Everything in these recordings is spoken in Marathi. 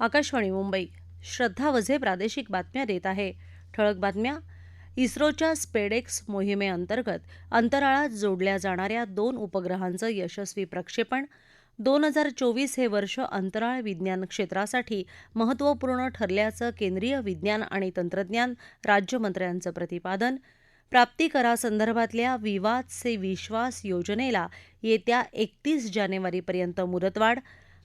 आकाशवाणी मुंबई. श्रद्धा वझे प्रादेशिक बातम्या देत आहे. ठळक बातम्या. इस्रोच्या स्पेडेक्स मोहिमेअंतर्गत अंतराळात जोडल्या जाणाऱ्या दोन उपग्रहांचं यशस्वी प्रक्षेपण दोन हजार चोवीस हे वर्ष अंतराळ विज्ञान क्षेत्रासाठी महत्त्वपूर्ण ठरल्याचं केंद्रीय विज्ञान आणि तंत्रज्ञान राज्यमंत्र्यांचं प्रतिपादन प्राप्तिकरासंदर्भातल्या विवाद से विश्वास योजनेला येत्या एकतीस जानेवारीपर्यंत मुदतवाढ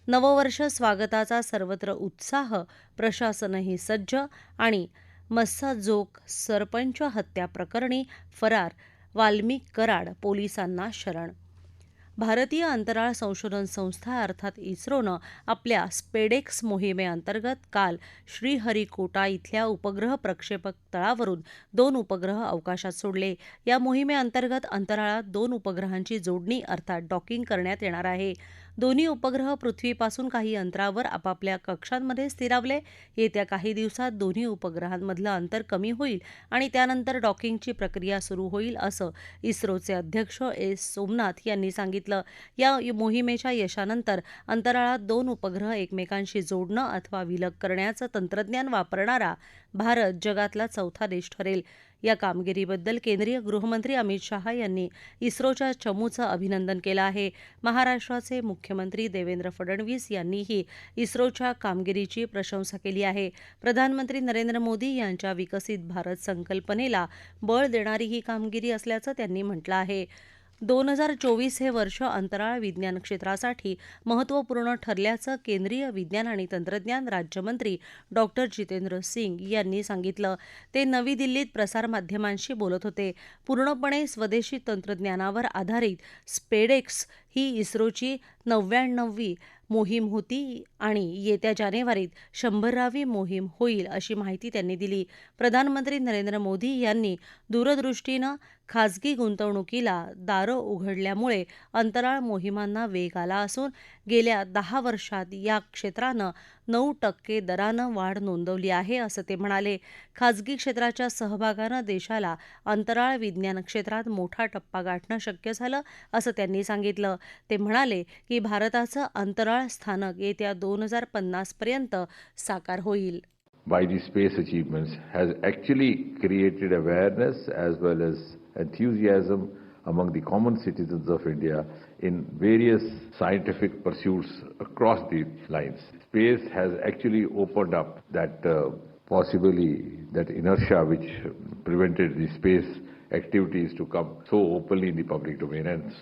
नववर्ष स्वागताचा सर्वत्र उत्साह प्रशासनही सज्ज आणि मस्साजोग सरपंच हत्या प्रकरणी फरार वाल्मिक कराड पोलिसांना शरण. भारतीय अंतराळ संशोधन संस्था अर्थात इस्रोनं आपल्या स्पेडेक्स मोहिमेअंतर्गत काल श्रीहरिकोटा इथल्या उपग्रह प्रक्षेपक तळावरून दोन उपग्रह अवकाशात सोडले. या मोहिमेअंतर्गत अंतराळात दोन उपग्रहांची जोडणी अर्थात डॉकिंग करण्यात येणार आहे. दोन्ही उपग्रह पृथ्वीपासून काही अंतरावर आपापल्या कक्षांमध्ये स्थिरावले. येत्या काही दिवसात दोन्ही उपग्रहांमधलं अंतर कमी होईल आणि त्यानंतर डॉकिंगची प्रक्रिया सुरू होईल असं इस्रोचे अध्यक्ष एस सोमनाथ यांनी सांगितलं. या मोहिमेच्या यशानंतर अंतराळात दोन उपग्रह एकमेकांशी जोडणं अथवा विलग करण्याचं तंत्रज्ञान वापरणारा भारत जगातला चौथा देश ठरेल. या कामगिरीबद्दल केंद्रीय गृहमंत्री अमित शहा यांनी इस्रोच्या चमूचं अभिनंदन केलं आहे. महाराष्ट्राचे मुख्यमंत्री देवेंद्र फडणवीस यांनीही इस्रोच्या कामगिरीची प्रशंसा केली आहे. प्रधानमंत्री नरेंद्र मोदी यांच्या विकसित भारत संकल्पनेला बळ देणारी ही कामगिरी असल्याचं त्यांनी म्हटलं आहे. दोन हजार चोवीस हे वर्ष अंतराळ विज्ञान क्षेत्रासाठी महत्त्वपूर्ण ठरल्याचं केंद्रीय विज्ञान आणि तंत्रज्ञान राज्यमंत्री डॉक्टर जितेंद्र सिंग यांनी सांगितलं. ते नवी दिल्लीत प्रसारमाध्यमांशी बोलत होते. पूर्णपणे स्वदेशी तंत्रज्ञानावर आधारित स्पेडेक्स ही इस्रोची नव्याण्णववी मोहीम होती आणि येत्या जानेवारीत शंभरावी मोहीम होईल अशी माहिती त्यांनी दिली. प्रधानमंत्री नरेंद्र मोदी यांनी दूरदृष्टीनं खाजगी गुंतवणुकीला दारं उघडल्यामुळे अंतराळ मोहिमांना वेग आला असून गेल्या दहा वर्षात या क्षेत्रानं नऊ टक्के दरानं वाढ नोंदवली आहे असं ते म्हणाले. खाजगी क्षेत्राच्या सहभागानं देशाला अंतराळ विज्ञान क्षेत्रात मोठा टप्पा गाठणं शक्य झालं असं त्यांनी सांगितलं. ते म्हणाले की भारताचं अंतराळ स्थानक येत्या दोन हजार पन्नासपर्यंत साकार होईल. By these space achievements has actually created awareness as well as enthusiasm among the common citizens of India in various scientific pursuits across the lines. Space has actually opened up that uh, possibly that inertia which prevented the space activities to come so openly in the public domain and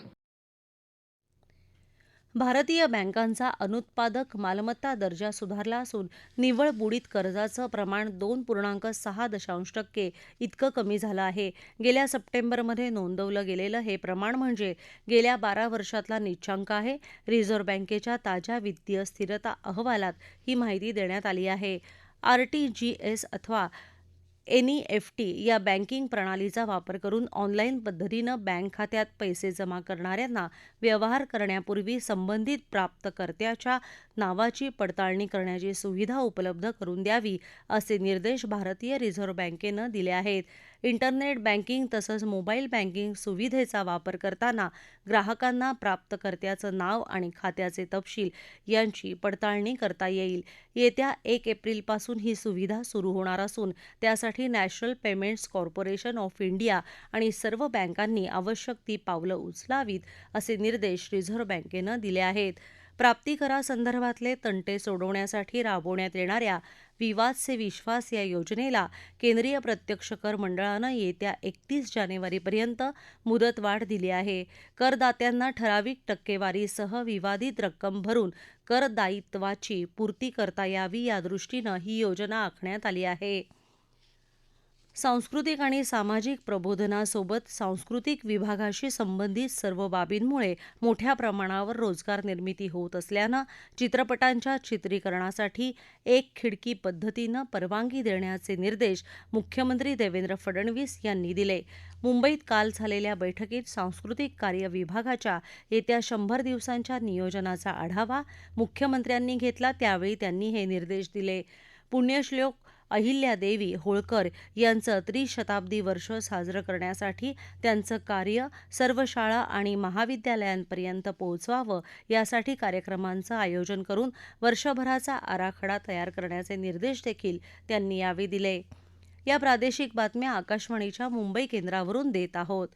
भारतीय बँकांचा अनुत्पादक मालमत्ता दर्जा सुधारला असून निव्वळ बुडीत कर्जाचं प्रमाण दोन पूर्णांक सहा दशांश टक्के इतकं कमी झालं आहे. गेल्या सप्टेंबरमध्ये नोंदवलं गेलेलं हे प्रमाण म्हणजे गेल्या बारा वर्षातला निच्चांक आहे. रिझर्व्ह बँकेच्या ताज्या वित्तीय स्थिरता अहवालात ही माहिती देण्यात आली आहे. आर टी जी एस अथवा एनईएफटी या बँकिंग प्रणालीचा वापर करून ऑनलाईन पद्धतीनं बँक खात्यात पैसे जमा करणाऱ्यांना व्यवहार करण्यापूर्वी संबंधित प्राप्तकर्त्याच्या नावाची पडताळणी करण्याची सुविधा उपलब्ध करून द्यावी असे निर्देश भारतीय रिझर्व्ह बँकेनं दिले आहेत. इंटरनेट बँकिंग तसंच मोबाईल बँकिंग सुविधेचा वापर करताना ग्राहकांना प्राप्तकर्त्याचं नाव आणि खात्याचे तपशील यांची पडताळणी करता येईल. येत्या एक एप्रिलपासून ही सुविधा सुरू होणार असून त्यासाठी national payments corporation of India आणि सर्व बँकांनी आवश्यक ती पावलं उचलावीत असे निर्देश रिझर्व्ह बँकेनं दिले आहेत. प्राप्तिकरासंदर्भातले तंटे सोडवण्यासाठी राबवण्यात येणाऱ्या विवाद से विश्वास या योजनेला केंद्रीय प्रत्यक्ष कर मंडळानं येत्या एकतीस जानेवारीपर्यंत मुदतवाढ दिली आहे. करदात्यांना ठराविक टक्केवारीसह विवादित रक्कम भरून कर दायित्वाची पूर्ती करता यावी यादृष्टीनं ही योजना आखण्यात आली आहे. सांस्कृतिक आणि सामाजिक प्रबोधनासोबत सांस्कृतिक विभागाशी संबंधित सर्व बाबींमुळे मोठ्या प्रमाणावर रोजगार निर्मिती होत असल्यानं चित्रपटांच्या चित्रीकरणासाठी एक खिडकी पद्धतीनं परवानगी देण्याचे निर्देश मुख्यमंत्री देवेंद्र फडणवीस यांनी दिले. मुंबईत काल झालेल्या बैठकीत सांस्कृतिक कार्य विभागाच्या येत्या शंभर दिवसांच्या नियोजनाचा आढावा मुख्यमंत्र्यांनी घेतला त्यावेळी त्यांनी हे निर्देश दिले. पुण्यश्लोक अहिल्यादेवी होळकर यांचं त्रिशताब्दी वर्ष साजरं करण्यासाठी त्यांचं कार्य सर्व शाळा आणि महाविद्यालयांपर्यंत पोहोचवावं यासाठी कार्यक्रमांचं आयोजन करून वर्षभराचा आराखडा तयार करण्याचे निर्देश देखील त्यांनी यावेळी दिले. या प्रादेशिक बातम्या आकाशवाणीच्या मुंबई केंद्रावरून देत आहोत.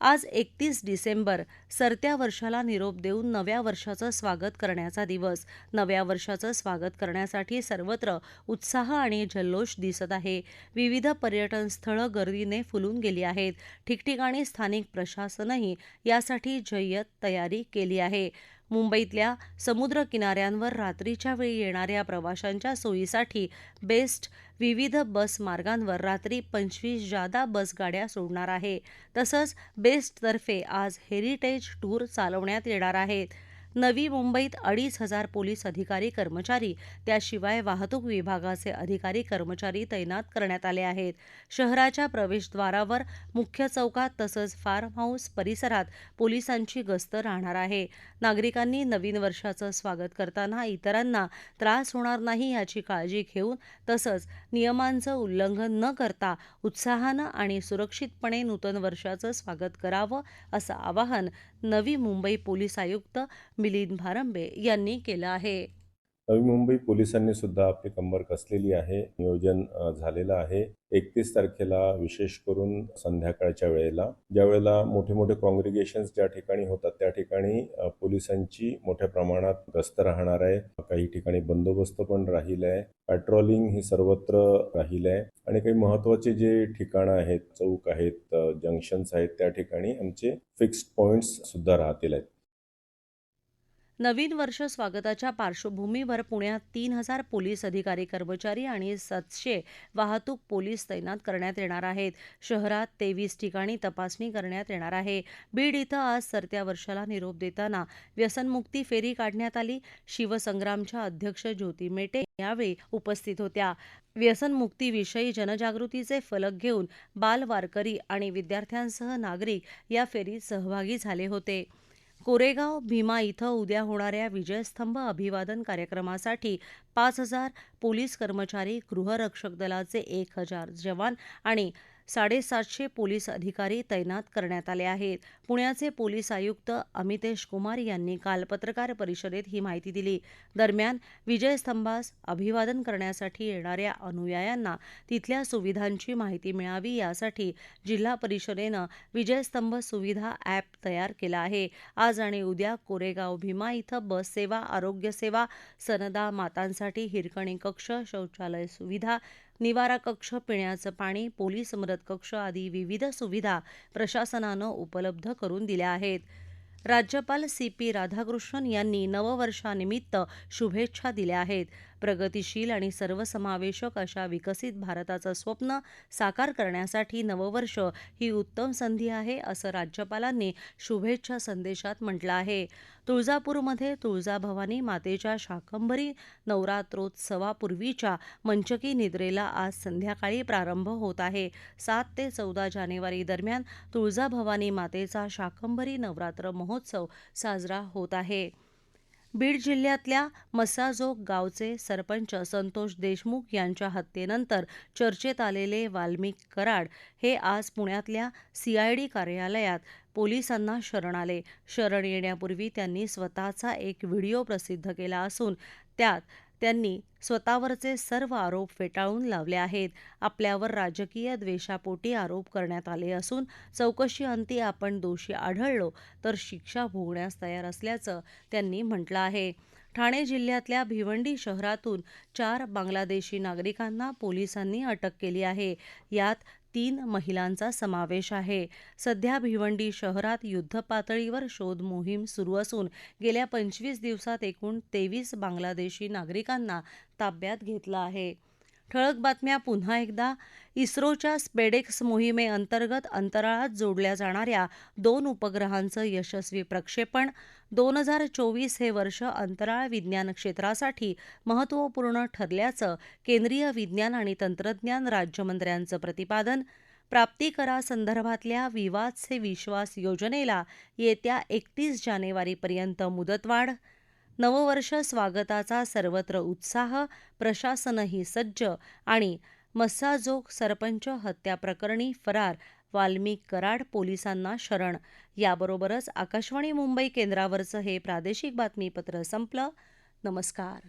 आज एकतीस डिसेंबर सरत्या वर्षाला निरोप देऊन नव्या वर्षाचं स्वागत करण्याचा दिवस. नव्या वर्षाचं स्वागत करण्यासाठी सर्वत्र उत्साह आणि जल्लोष दिसत आहे. विविध पर्यटन स्थळं गर्दीने फुलून गेली आहेत. ठिकठिकाणी स्थानिक प्रशासनही यासाठी जय्यत तयारी केली आहे. मुंबईतल्या समुद्र किनाऱ्यांवर रात्रीच्या वेळी येणाऱ्या प्रवाशांच्या सोयीसाठी बेस्ट विविध बस मार्गांवर रात्री पंचवीस जादा बस गाड्या सोडणार आहे. तसंच बेस्टतर्फे आज हेरिटेज टूर चालवण्यात येणार आहेत. नवी मुंबईत अडीच हजार पोलीस अधिकारी कर्मचारी त्याशिवाय वाहतूक विभागाचे अधिकारी कर्मचारी तैनात करण्यात आले आहेत. शहराच्या प्रवेशद्वारावर मुख्य चौकात तसंच फार्म हाऊस परिसरात पोलिसांची गस्त राहणार आहे. नागरिकांनी नवीन वर्षाचं स्वागत करताना इतरांना त्रास होणार नाही याची काळजी घेऊन तसंच नियमांचं उल्लंघन न करता उत्साहानं आणि सुरक्षितपणे नूतन वर्षाचं स्वागत करावं असं आवाहन नवी मुंबई पोलीस आयुक्त मिलिंद भारंबे यांनी केलं आहे. नवी मुंबई पोलिसांनी सुद्धा आपली कंबर कसलेली आहे नियोजन झालेलं आहे. एकतीस तारखेला विशेष करून संध्याकाळच्या वेळेला ज्या वेळेला मोठे मोठे कॉंग्रिगेशन्स ज्या ठिकाणी होतात त्या ठिकाणी पोलिसांची मोठ्या प्रमाणात गस्त राहणार आहे. काही ठिकाणी बंदोबस्त पण राहील आहे. पॅट्रोलिंग ही सर्वत्र राहील आहे. आणि काही महत्त्वाचे जे ठिकाणं आहेत चौक आहेत जंक्शन्स आहेत त्या ठिकाणी आमचे फिक्स्ड पॉईंट्स सुद्धा राहतील आहेत. नवीन वर्ष स्वागताच्या पार्श्वभूमीवर पुण्यात तीन हजार पोलीस अधिकारी कर्मचारी आणि सातशे वाहतूक पोलीस तैनात करण्यात येणार आहेत. शहरात तेवीस ठिकाणी तपासणी करण्यात येणार आहे. बीड इथं आज सरत्या वर्षाला निरोप देताना व्यसनमुक्ती फेरी काढण्यात आली. शिवसंग्रामच्या अध्यक्ष ज्योती मेटे यावेळी उपस्थित होत्या. व्यसनमुक्तीविषयी जनजागृतीचे फलक घेऊन बाल वारकरी आणि विद्यार्थ्यांसह नागरिक या फेरीत सहभागी झाले होते. कोरेगाव भीमा इथं उद्या होणाऱ्या विजयस्तंभ अभिवादन कार्यक्रमासाठी पाच हजार पोलीस कर्मचारी गृहरक्षक दलाचे एक हजार जवान आणि साडेसातशे पोलीस अधिकारी तैनात करण्यात आले आहेत. पुण्याचे पोलीस आयुक्त अमितेश कुमार यांनी काल पत्रकार परिषदेत ही माहिती दिली. दरम्यान विजयस्तंभास अभिवादन करण्यासाठी येणाऱ्या अनुयायांना तिथल्या सुविधांची माहिती मिळावी यासाठी जिल्हा परिषदेनं विजयस्तंभ सुविधा ॲप तयार केला आहे. आज आणि उद्या कोरेगाव भीमा इथं बस सेवा आरोग्य सेवा सनदा मातांसाठी हिरकणी कक्ष शौचालय सुविधा निवारा कक्ष पिण्याचं पाणी पोलीस मदत कक्ष आदी विविध सुविधा प्रशासनानं उपलब्ध करून दिल्या आहेत. राज्यपाल सी पी राधाकृष्णन यांनी नववर्षानिमित्त शुभेच्छा दिल्या आहेत. प्रगतिशील आणि सर्वसमावेशक अशा विकसित भारताचं स्वप्न साकार करण्यासाठी नववर्ष ही उत्तम संधी आहे असं राज्यपालांनी शुभेच्छा संदेशात म्हटलं आहे. तुळजापूरमध्ये तुळजाभवानी मातेच्या शाकंभरी नवरात्रोत्सवापूर्वीच्या मंचकी निद्रेला आज संध्याकाळी प्रारंभ होत आहे. सात ते चौदा जानेवारी दरम्यान तुळजाभवानी मातेचा शाकंभरी नवरात्र महोत्सव साजरा होत आहे. बीड जिल्ह्यातल्या मसाजोग गावचे सरपंच संतोष देशमुख यांच्या हत्येनंतर चर्चेत आलेले वाल्मिक कराड हे आज पुण्यातल्या सीआयडी कार्यालयात पोलिसांना शरण आले. शरण येण्यापूर्वी त्यांनी स्वतःचा एक व्हिडिओ प्रसिद्ध केला असून त्यात त्यांनी स्वतःवरचे सर्व आरोप फेटाळून लावले आहेत. आपल्यावर राजकीय द्वेषापोटी आरोप करण्यात आले असून चौकशी अंती आपण दोषी आढळलो तर शिक्षा भोगण्यास तयार असल्याचं त्यांनी म्हटलं आहे. ठाणे जिल्ह्यातल्या भिवंडी शहरातून चार बांगलादेशी नागरिकांना पोलिसांनी अटक केली आहे. यात तीन महिलांचा समावेश आहे. सध्या भिवंडी शहरात युद्धपातळीवर शोध मोहीम सुरू असून गेल्या पंचवीस दिवसात एकूण तेवीस बांगलादेशी नागरिकांना ताब्यात घेतलं आहे. ठळक बातम्या पुन्हा एकदा. इस्रोच्या स्पेडेक्स मोहिमेअंतर्गत अंतराळात जोडल्या जाणाऱ्या दोन उपग्रहांचं यशस्वी प्रक्षेपण दोन हजार चोवीस हे वर्ष अंतराळ विज्ञान क्षेत्रासाठी महत्त्वपूर्ण ठरल्याचं केंद्रीय विज्ञान आणि तंत्रज्ञान राज्यमंत्र्यांचं प्रतिपादन. प्राप्तिकरासंदर्भातल्या विवाद से विश्वास योजनेला येत्या एकतीस जानेवारीपर्यंत मुदतवाढ नववर्ष स्वागताचा सर्वत्र उत्साह प्रशासनही सज्ज आणि मस्साजोग सरपंच हत्या प्रकरणी फरार वाल्मिक कराड पोलिसांना शरण. याबरोबरच आकाशवाणी मुंबई केंद्रावरचं हे प्रादेशिक बातमीपत्र संपलं. नमस्कार.